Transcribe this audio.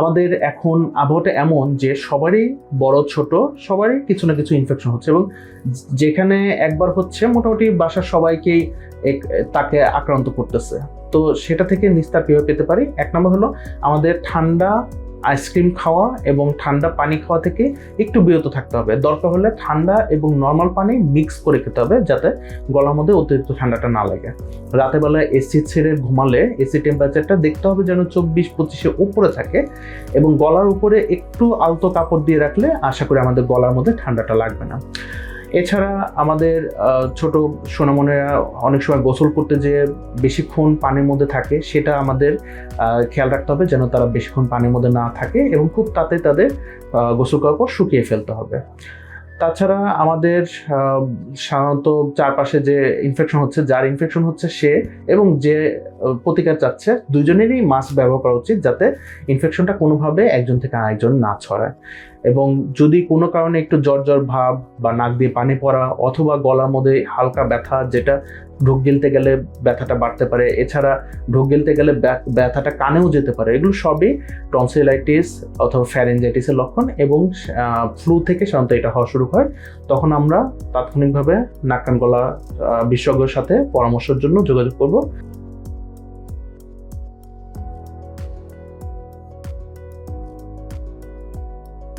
আমাদের এখন আবহাওয়াটা এমন যে সবারই বড়, ছোট, সবারই কিছু না কিছু ইনফেকশন হচ্ছে এবং যেখানে একবার হচ্ছে মোটামুটি বাসার সবাইকেই তাকে আক্রান্ত করতেছে। তো সেটা থেকে নিস্তার কীভাবে পেতে পারি? এক নম্বর হলো আমাদের ঠান্ডা আইসক্রিম খাওয়া এবং ঠান্ডা পানি খাওয়া থেকে একটু বিরত থাকতে হবে। দরকার হলে ঠান্ডা এবং নর্মাল পানি মিক্স করে খেতে হবে যাতে গলার মধ্যে অতিরিক্ত ঠান্ডাটা না লাগে। রাতের বেলায় এসি ছেড়ে ঘুমালে এসি টেম্পারেচারটা দেখতে হবে যেন চব্বিশ পঁচিশে উপরে থাকে এবং গলার উপরে একটু আলতো কাপড় দিয়ে রাখলে আশা করি আমাদের গলার মধ্যে ঠান্ডাটা লাগবে না। এছাড়া আমাদের ছোট সোনামনেরা অনেক সময় গোসল করতে যে বেশিক্ষণ পানির মধ্যে থাকে, সেটা আমাদের খেয়াল রাখতে হবে যেন তারা বেশিক্ষণ পানির মধ্যে না থাকে এবং খুব তাতে তাদের গোসল করার পর শুকিয়ে ফেলতে হবে। তাছাড়া আমাদের সাধারণত চারপাশে যে ইনফেকশন হচ্ছে, যার ইনফেকশন হচ্ছে সে এবং যে প্রতিকার চাচ্ছে দুজনেরই মাস্ক ব্যবহার করা উচিত যাতে ইনফেকশনটা কোনোভাবে একজন থেকে আরেকজন না ছড়ায়। এবং যদি কোনো কারণে একটু জ্বর জ্বর ভাব বা নাক দিয়ে পানি পড়া অথবা গলার মধ্যে হালকা ব্যথা, যেটা ঢোক গিলতে গেলে ব্যথাটা বাড়তে পারে, এছাড়া ঢোক গিলতে গেলে ব্যথাটা কানেও যেতে পারে, এগুলো সবই টনসিলাইটিস অথবা ফ্যারেঞ্জাইটিসের লক্ষণ এবং ফ্লু থেকে সাধারণত এটা হওয়া শুরু হয় তখন আমরা তাৎক্ষণিকভাবে নাক কান গলা বিশেষজ্ঞের সাথে পরামর্শের জন্য যোগাযোগ করব।